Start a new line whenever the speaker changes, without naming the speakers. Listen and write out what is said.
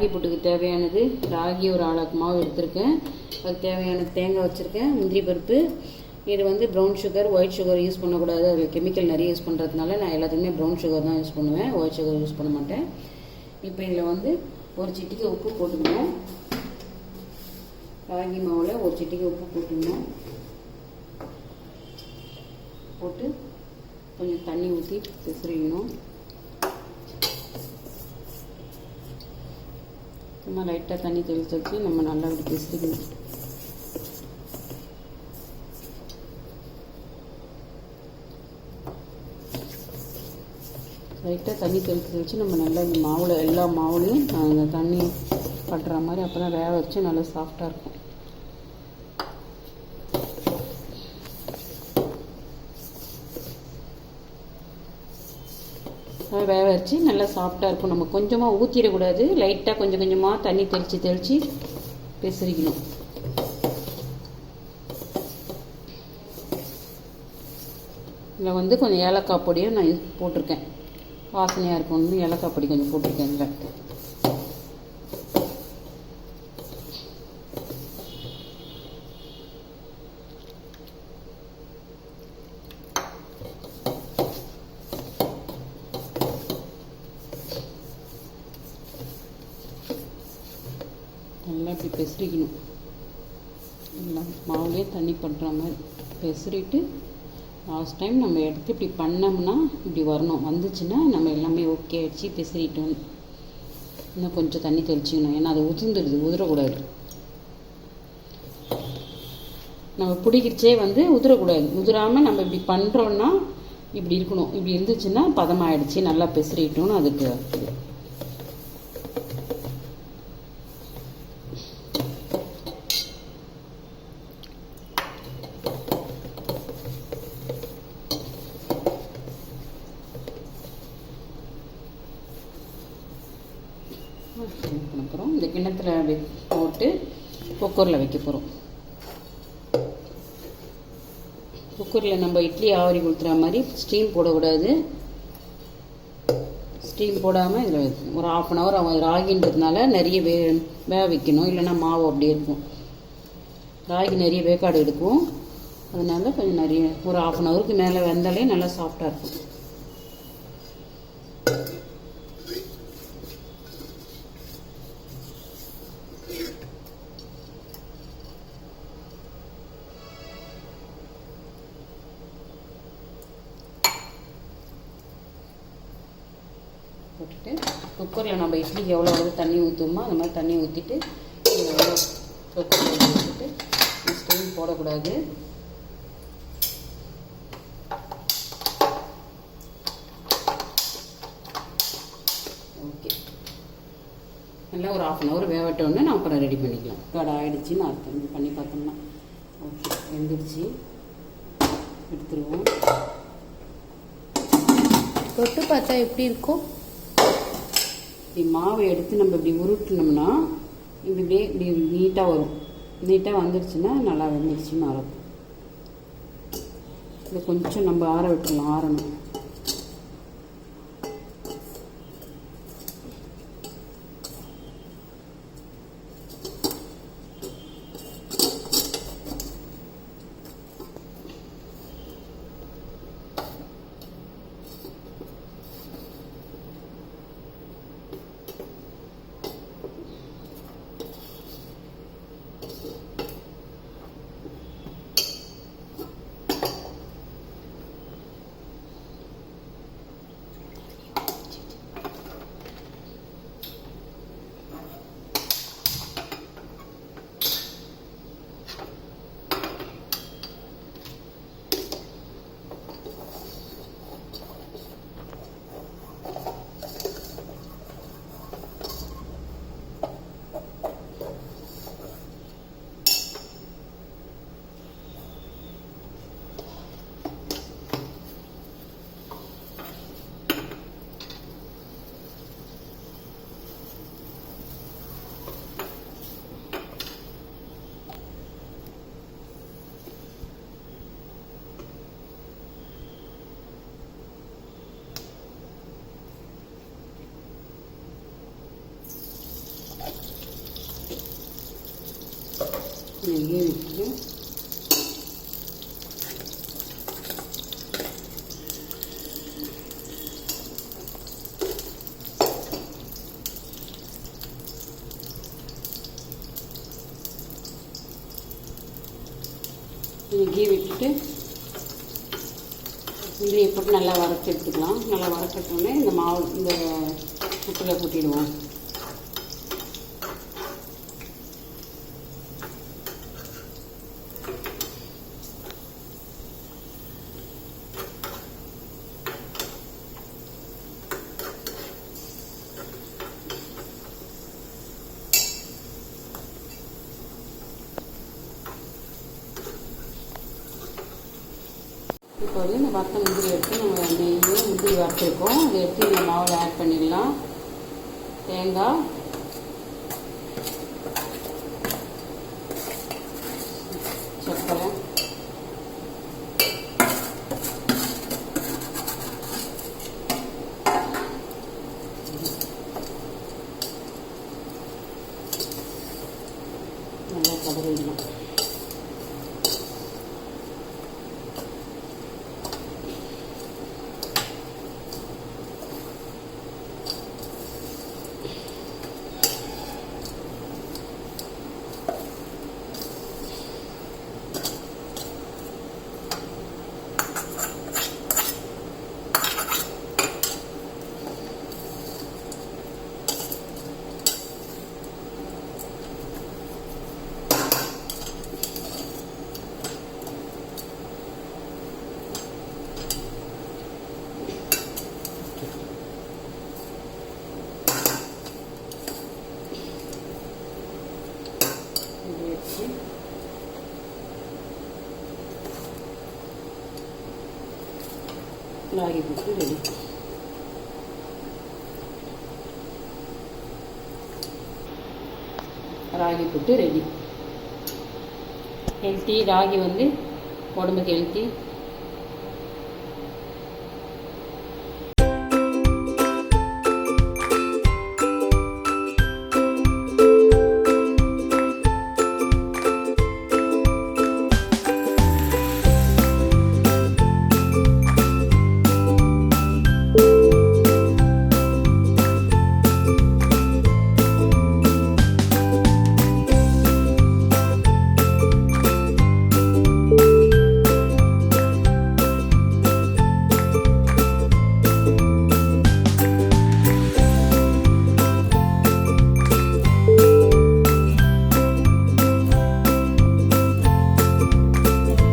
ராகி புட்டுக்கு தேவையானது ராகி ஒரு ஆளாக்கு மாவு எடுத்திருக்கேன். அதுக்கு தேவையான தேங்காய் வச்சுருக்கேன் முந்திரி பருப்பு. இது வந்து brown sugar white sugar use பண்ணக்கூடாது. அதில் கெமிக்கல் நிறைய யூஸ் பண்ணுறதுனால நான் எல்லாத்துக்குமே ப்ரௌன் சுகர் தான் யூஸ் பண்ணுவேன். ஒயிட் சுகர் யூஸ் பண்ண மாட்டேன். இப்போ இதில் வந்து ஒரு சிட்டிக்கு உப்பு போட்டுக்கணும். ராகி மாவில் ஒரு சிட்டிக்கு உப்பு போட்டுக்கணும். போட்டு கொஞ்சம் தண்ணி ஊற்றி பிசுறிக்கணும் சும்மா லைட்டாக தண்ணி தெளித்து வச்சு நம்ம நல்லா அப்படி பிசுறிக்கணும் லைட்டாக தண்ணி தெளித்து வச்சு நம்ம நல்லா இந்த மாவில் எல்லா மாவுலையும் அந்த தண்ணி பட்டுற மாதிரி அப்புறம் வேக வச்சு நல்லா சாஃப்டாக இருக்கும் அது வேக வச்சு நல்லா சாஃப்டாக இருக்கும். நம்ம கொஞ்சமாக ஊற்றிடக்கூடாது லைட்டாக கொஞ்சம் கொஞ்சமாக தண்ணி தெளித்து தெளித்து பிசுறிக்கணும் இதில் வந்து கொஞ்சம் ஏலக்காய் பொடியும் நான் போட்டிருக்கேன். வாசனையாக இருக்கும்னு ஏலக்காய் பொடி கொஞ்சம் போட்டிருக்கேன் இதில். நல்லா இப்படி பெசரிக்கணும். எல்லாம் மாவுலேயே தண்ணி பண்ணுற மாதிரி பெசரிட்டு லாஸ்ட் டைம் நம்ம எடுத்து இப்படி பண்ணோம்னா இப்படி வரணும். வந்துச்சுன்னா நம்ம எல்லாமே ஓகே ஆகிடுச்சு பெசரிட்டோம். இன்னும் கொஞ்சம் தண்ணி தெளிச்சிக்கணும். ஏன்னா அது உதிர்ந்துடுது உதிரக்கூடாது. நம்ம பிடிக்கிறச்சே வந்து உதிரக்கூடாது. உதிராமல் நம்ம இப்படி பண்ணுறோன்னா இப்படி இருக்கணும். இப்படி இருந்துச்சுன்னா பதமாயிடுச்சு நல்லா பெசரிட்டோம்னு அதுக்கு அர்த்தம். பண்ண போகிறோம் இந்த கிண்ணத்தில் அப்படி போட்டு குக்கரில் வைக்க போகிறோம் குக்கரில் நம்ம இட்லி ஆவரி கொடுத்துற மாதிரி ஸ்டீம் போடக்கூடாது. ஸ்டீம் போடாமல் இதில் ஒரு ஆஃப் அன் ஹவர் ராகின்றதுனால நிறைய வே வேக வைக்கணும். இல்லைன்னா மாவு அப்படியே இருக்கும். ராகி நிறைய வேக்காடு எடுக்கும். அதனால கொஞ்சம் நிறைய ஒரு ஆஃப் அன் ஹவருக்கு மேலே வந்தாலே நல்லா சாஃப்டாக இருக்கும். குக்கரில் நம்ம இட்லிக்கு எவ்வளோ அளவு தண்ணி ஊற்றுமோ அந்த மாதிரி தண்ணி ஊற்றிட்டு குக்கரில் ஊற்றிட்டு ஸ்டீம் போடக்கூடாது. ஓகே. நல்லா ஒரு ஆஃப் அன் ஹவர் வேகட்டோன்னு நான் அப்புறம் ரெடி பண்ணிக்கலாம். கடை ஆகிடுச்சின்னு அர்த்தம். இது பண்ணி பார்த்தோம்னா. ஓகே. வெந்துடுச்சு எடுத்துருவோம்.
தொட்டு பார்த்தா எப்படி இருக்கும்?
இப்படி மாவை எடுத்து நம்ம இப்படி உருட்டினோம்னா இப்படி இப்படியே இப்படி நீட்டாக வரும். நீட்டாக வந்துடுச்சுன்னா நல்லா வெந்துடுச்சுன்னு அர்த்தம். இதை கொஞ்சம் நம்ம ஆற விட்டுருலாம் ஆறணும். நெய்யை விட்டுட்டு கீ விட்டுட்டு இந்தியை போட்டு நல்லா வறுத்து எடுத்துக்கலாம். நல்லா வறுக்கட்டோடனே இந்த மாவு இந்த புட்டில் கொட்டிடுவோம் இப்போ வந்து இந்த வத்த முந்திரி எடுத்து நம்ம நெய்யும் முந்திரி வறுத்துருக்கோம். அதை எடுத்து இந்த மாவில் ஆட் பண்ணிடலாம். தேங்காய். சர்க்கரை. நல்லா கதறிடலாம் இது வச்சு ragi puttu ready ragi puttu ready. Healthy ragi வந்து உடம்புக்கு ஹெல்த்தி